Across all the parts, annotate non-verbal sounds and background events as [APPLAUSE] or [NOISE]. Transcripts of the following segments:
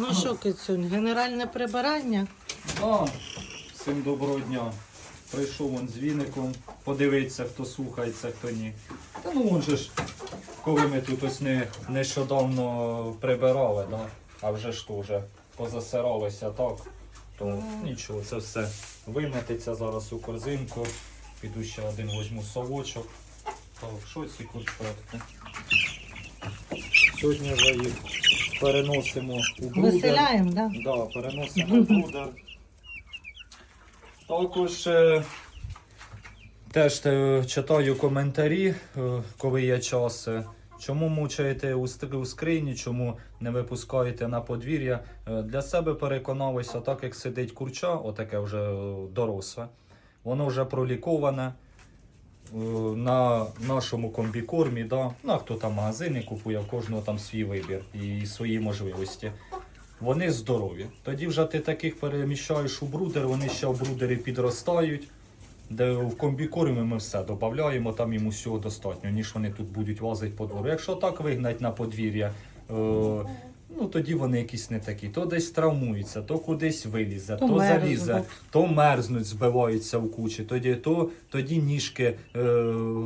Ну що, Кицюнь, генеральне прибирання? А, всім доброго дня. Прийшов он з віником, подивитися, хто слухається, хто ні. Та ну он же ж, коли ми тут ось не, нещодавно прибирали, да? а вже ж теж позасиралися так, то нічого, це все виметиться зараз у корзинку. Піду ще один возьму совочок. Так, що ці курчатки? Сьогодні вже їх переносимо у брудер. Виселяємо. Да? Да, переносимо [LAUGHS] в брудер. Також е, теж е, читаю коментарі, е, коли є час. Чому мучаєте у, скрині, чому не випускаєте на подвір'я? Для себе переконався, так як сидить курча, отаке вже доросле, воно вже проліковане на нашому комбікормі. Да? Ну, хто там магазини купує, в кожного там свій вибір і свої можливості вони здорові. Тоді вже ти таких переміщаєш у брудер, вони ще в брудері підростають. Де в комбікормі ми все додаємо, там їм усього достатньо, ніж вони тут будуть лазити по двору. Якщо так вигнать на подвір'я, е, ну тоді вони якісь не такі. То десь травмуються, то кудись вилізе, То то, залізе, то мерзнуть, збиваються в кучі. Тоді, то, тоді ніжки е,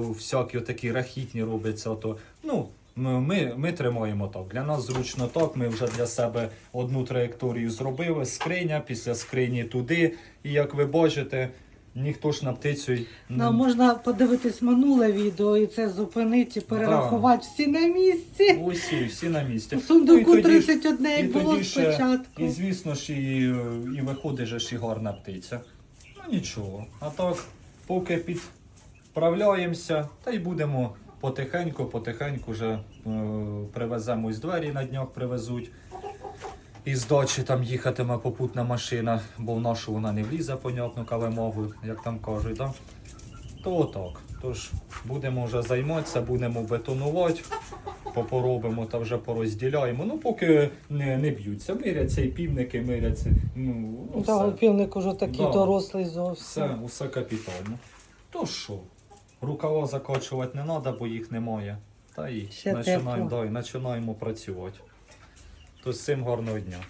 всякі такі рахітні робляться. То, ну, ми, ми тримаємо так. Для нас зручно так. Ми вже для себе одну траєкторію зробили. Скриня, після скрині туди. І як ви бачите, ніхто ж на птицю. й- Ну, можна подивитись минуле відео і це зупинити, і перерахувати всі на місці. Усі, всі на місці. У сундуку Ну, і тоді ж- 31 і як було ще- спочатку. І звісно ж, і, і виходить же ж і гарна птиця. Ну нічого. А так, поки підправляємося, та й будемо потихеньку, потихеньку вже е, привеземо із двері на днях привезуть. Із дачі там їхатиме попутна машина, бо в нашу вона не влізе, понятно, калемову, як там кажуть, да? то отак. Тож будемо вже займатися, будемо бетонувати, попоробимо та вже порозділяємо. Ну, поки не, не б'ються. Миряться і півники, миряться. Ну, ну все. півник уже такий Да. дорослий Все, усе капітально. То що? Рукава закочувати не треба, бо їх немає. Та і і починаємо працювати. То з цим гарного дня.